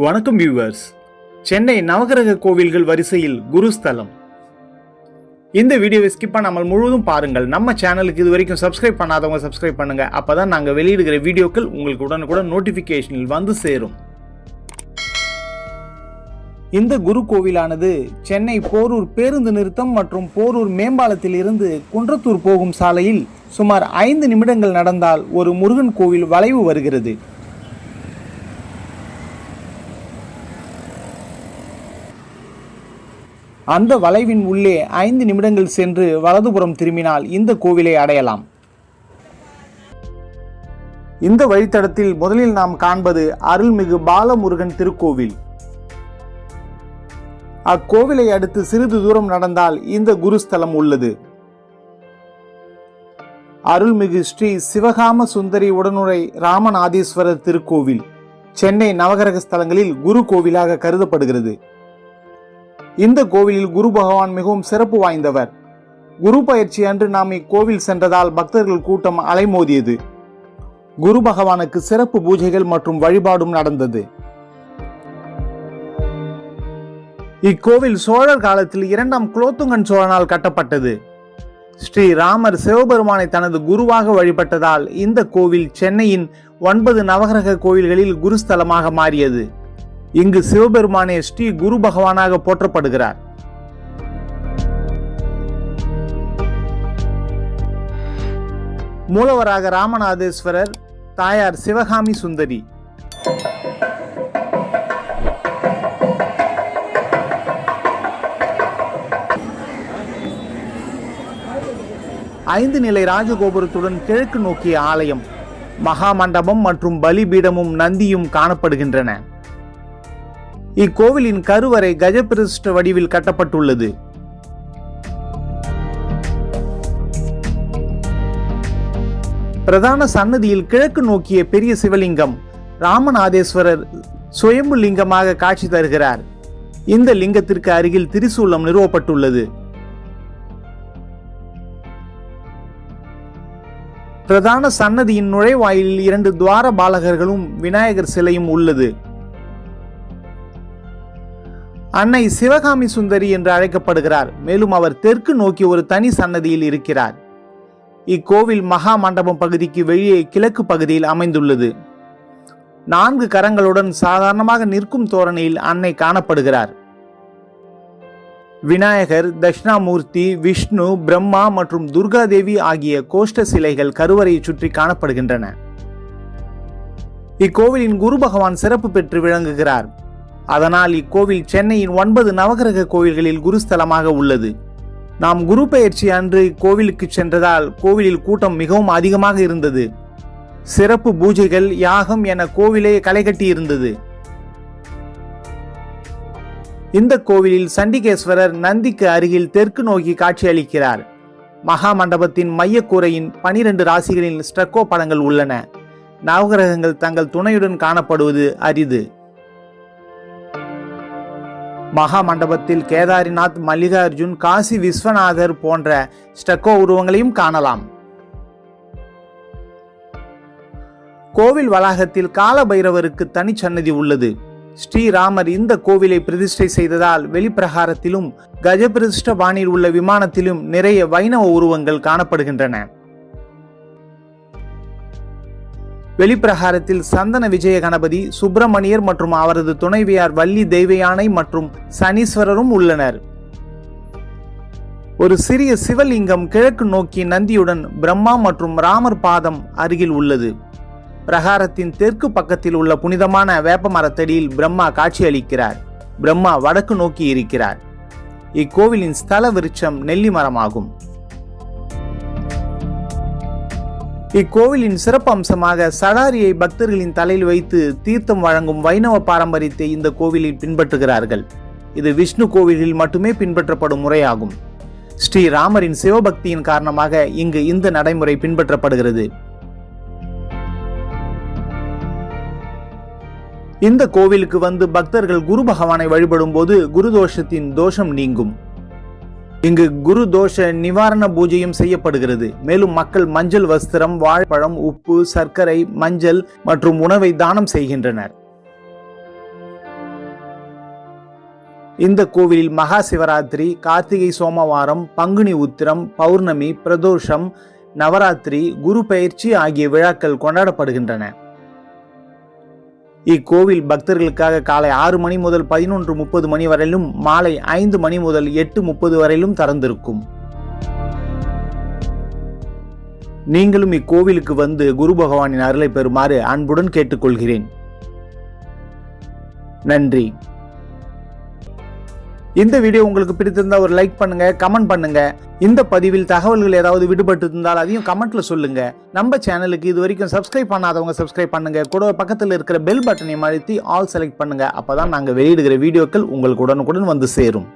வணக்கம் வியூவர்ஸ் சென்னை நவகிரக கோவில்கள் வரிசையில் குருஸ்தலம். இந்த வீடியோவை ஸ்கிப் பண்ணாமல் முழுவதும் பாருங்கள். நம்ம சேனலுக்கு இது வரைக்கும் சப்ஸ்கிரைப் பண்ணாதவங்க சப்ஸ்கிரைப் பண்ணுங்க. அப்பதான் நாங்கள் வெளியிடுகிற வீடியோக்கள் உங்களுக்கு உடனுக்குடன் நோட்டிஃபிகேஷனில் வந்து சேரும். இந்த குரு கோவிலானது சென்னை போரூர் பேருந்து நிறுத்தம் மற்றும் போரூர் மேம்பாலத்தில் இருந்து குன்றத்தூர் போகும் சாலையில் சுமார் ஐந்து நிமிடங்கள் நடந்தால் ஒரு முருகன் கோவில் வளைவு வருகிறது. அந்த வளைவின் உள்ளே ஐந்து நிமிடங்கள் சென்று வலதுபுறம் திரும்பினால் இந்த கோவிலை அடையலாம். இந்த வழித்தடத்தில் முதலில் நாம் காண்பது அருள்மிகு பாலமுருகன் திருக்கோவில். அக்கோவிலை அடுத்து சிறிது தூரம் நடந்தால் இந்த குருஸ்தலம் உள்ளது. அருள்மிகு ஸ்ரீ சிவகாம சுந்தரி உடனுரை ராமநாதீஸ்வரர் திருக்கோவில் சென்னை நவகிரக ஸ்தலங்களில் குரு கோவிலாக கருதப்படுகிறது. இந்த கோவிலில் குரு பகவான் மிகவும் சிறப்பு வாய்ந்தவர். குரு பயிற்சி அன்று நாம் இக்கோவில் சென்றதால் பக்தர்கள் கூட்டம் அலைமோதியது. குரு பகவானுக்கு சிறப்பு பூஜைகள் மற்றும் வழிபாடும் நடந்தது. இக்கோவில் சோழர் காலத்தில் இரண்டாம் குலோத்துங்கன் சோழனால் கட்டப்பட்டது. ஸ்ரீ ராமர் சிவபெருமானை தனது குருவாக வழிபட்டதால் இந்த கோவில் சென்னையின் ஒன்பது நவகிரக கோவில்களில் குருஸ்தலமாக மாறியது. இங்கு சிவபெருமானே ஸ்ரீ குரு பகவானாக போற்றப்படுகிறார். மூலவராக ராமநாதேஸ்வரர் தாயார் சிவகாமி சுந்தரி. ஐந்து நிலை ராஜகோபுரத்துடன் கிழக்கு நோக்கிய ஆலயம் மகா மண்டபம் மற்றும் பலிபீடமும் நந்தியும் காணப்படுகின்றன. இக்கோவிலின் கருவறை கஜபிரஷ்ட வடிவில் கட்டப்பட்டுள்ளது. பிரதான சன்னதியில் கிழக்கு நோக்கிய பெரிய சிவலிங்கம் ராமநாதேஸ்வரர் சுயம்பு லிங்கமாக காட்சி தருகிறார். இந்த லிங்கத்திற்கு அருகில் திரிசூலம் நிறுவப்பட்டுள்ளது. பிரதான சன்னதியின் நுழைவாயிலில் இரண்டு துவார பாலகர்களும் விநாயகர் சிலையும் உள்ளது. அன்னை சிவகாமி சுந்தரி என்று அழைக்கப்படுகிறார். மேலும் அவர் தெற்கு நோக்கி ஒரு தனி சன்னதியில் இருக்கிறார். இக்கோவில் மகா மண்டபம் பகுதிக்கு வெளியே கிழக்கு பகுதியில் அமைந்துள்ளது. நான்கு கரங்களுடன் சாதாரணமாக நிற்கும் தோரணையில் அன்னை காணப்படுகிறார். விநாயகர் தட்சிணாமூர்த்தி விஷ்ணு பிரம்மா மற்றும் துர்கா தேவி ஆகிய கோஷ்ட சிலைகள் கருவறையை சுற்றி காணப்படுகின்றன. இக்கோவிலின் குரு பகவான் சிறப்பு பெற்று விளங்குகிறார். அதனால் இக்கோவில் சென்னையின் ஒன்பது நவகிரக கோவில்களில் குருஸ்தலமாக உள்ளது. நாம் குரு பயிற்சி அன்று இக்கோவிலுக்கு சென்றதால் கோவிலில் கூட்டம் மிகவும் அதிகமாக இருந்தது. சிறப்பு பூஜைகள் யாகம் என கோவிலே களைகட்டி இருந்தது. இந்த கோவிலில் சண்டிகேஸ்வரர் நந்திக்கு அருகில் தெற்கு நோக்கி காட்சியளிக்கிறார் மகா மண்டபத்தின் மையக்கூரையின் பனிரெண்டு ராசிகளில் ஸ்ட்ரக்கோ படங்கள் உள்ளன. நவகிரகங்கள் தங்கள் துணையுடன் காணப்படுவது அரிது. மகா மண்டபத்தில் கேதாரிநாத் மல்லிகார்ஜுன் காசி விஸ்வநாதர் போன்ற ஸ்டெக்கோ உருவங்களையும் காணலாம். கோவில் வளாகத்தில் கால பைரவருக்கு தனிச்சன்னதி உள்ளது. ஸ்ரீராமர் இந்த கோவிலை பிரதிஷ்டை செய்ததால் வெளிப்பிரகாரத்திலும் கஜபிரதிஷ்ட பாணியில் உள்ள விமானத்திலும் நிறைய வைணவ உருவங்கள் காணப்படுகின்றன. வெளிப்பிரகாரத்தில் சந்தன விஜய கணபதி சுப்பிரமணியர் மற்றும் அவரது துணைவியார் வள்ளி தெய்வயானை மற்றும் சனீஸ்வரரும் உள்ளனர். ஒரு சிறிய சிவலிங்கம் கிழக்கு நோக்கி நந்தியுடன் பிரம்மா மற்றும் ராமர் பாதம் அருகில் உள்ளது. பிரகாரத்தின் தெற்கு பக்கத்தில் உள்ள புனிதமான வேப்பமரத்தடியில் பிரம்மா காட்சியளிக்கிறார். பிரம்மா வடக்கு நோக்கி இருக்கிறார். இக்கோவிலின் ஸ்தல விருட்சம் நெல்லி மரமாகும் இக்கோவிலின் சிறப்பம்சமாக சடாரியை பக்தர்களின் தலையில் வைத்து தீர்த்தம் வழங்கும் வைணவ பாரம்பரியத்தை இந்த கோவிலில் பின்பற்றுகிறார்கள். இது விஷ்ணு கோவிலில் மட்டுமே பின்பற்றப்படும் முறையாகும். ஸ்ரீராமரின் சிவபக்தியின் காரணமாக இங்கு இந்த நடைமுறை பின்பற்றப்படுகிறது. இந்த கோவிலுக்கு வந்து பக்தர்கள் குரு பகவானை வழிபடும் போது குரு தோஷத்தின் தோஷம் நீங்கும். இங்கு குரு தோஷ நிவாரண பூஜையும் செய்யப்படுகிறது. மேலும் மக்கள் மஞ்சள் வஸ்திரம் வாழைப்பழம் உப்பு சர்க்கரை மஞ்சள் மற்றும் உணவை தானம் செய்கின்றனர். இந்த கோவிலில் மகா சிவராத்திரி கார்த்திகை சோமவாரம் பங்குனி உத்திரம் பௌர்ணமி பிரதோஷம் நவராத்திரி குரு பயிற்சி ஆகிய விழாக்கள் கொண்டாடப்படுகின்றன. இக்கோவில் பக்தர்களுக்காக காலை ஆறு மணி முதல் பதினொன்று முப்பது மணி வரையிலும் மாலை ஐந்து மணி முதல் எட்டு முப்பது வரையிலும் திறந்திருக்கும். நீங்களும் இக்கோவிலுக்கு வந்து குரு பகவானின் அருளை பெறுமாறு அன்புடன் கேட்டுக்கொள்கிறேன். நன்றி. இந்த வீடியோ உங்களுக்கு பிடித்திருந்தா ஒரு லைக் பண்ணுங்க கமெண்ட் பண்ணுங்க. இந்த பதிவில் தகவல்கள் ஏதாவது விடுபட்டு இருந்தால் அதையும் கமெண்ட்ல சொல்லுங்க. நம்ம சேனலுக்கு இது வரைக்கும் சப்ஸ்கிரைப் பண்ணாதவங்க சப்ஸ்கிரைப் பண்ணுங்க. கூட பக்கத்தில் இருக்கிற பெல் பட்டனை அழுத்தி ஆல் செலக்ட் பண்ணுங்க. அப்பதான் நாங்கள் வெளியிடுகிற வீடியோக்கள் உங்களுக்கு உடனுக்குடன் வந்து சேரும்.